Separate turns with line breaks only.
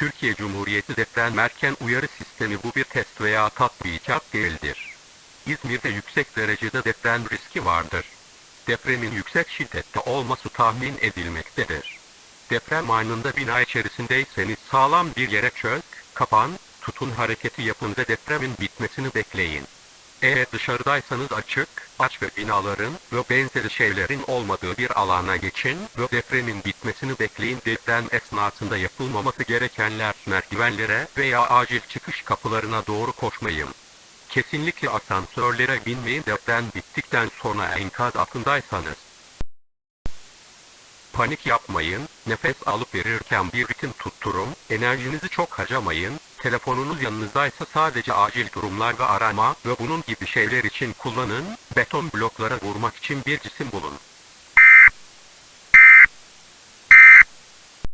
Türkiye Cumhuriyeti deprem erken uyarı sistemi bu bir test veya tatbikat değildir. İzmir'de yüksek derecede deprem riski vardır. Depremin yüksek şiddette olması tahmin edilmektedir. Deprem anında bina içerisindeyseniz sağlam bir yere çök, kapan, tutun hareketi yapın ve depremin bitmesini bekleyin. Eğer dışarıdaysanız açık, aç ve binaların ve benzeri şeylerin olmadığı bir alana geçin ve depremin bitmesini bekleyin. Deprem esnasında yapılmaması gerekenler merdivenlere veya acil çıkış kapılarına doğru koşmayın. Kesinlikle asansörlere binmeyin deprem bittikten sonra enkaz altındaysanız. Panik yapmayın, nefes alıp verirken bir ritim tutturun, enerjinizi çok harcamayın, telefonunuz yanınızdaysa sadece acil durumlar ve arama ve bunun gibi şeyler için kullanın, beton bloklara vurmak için bir cisim bulun.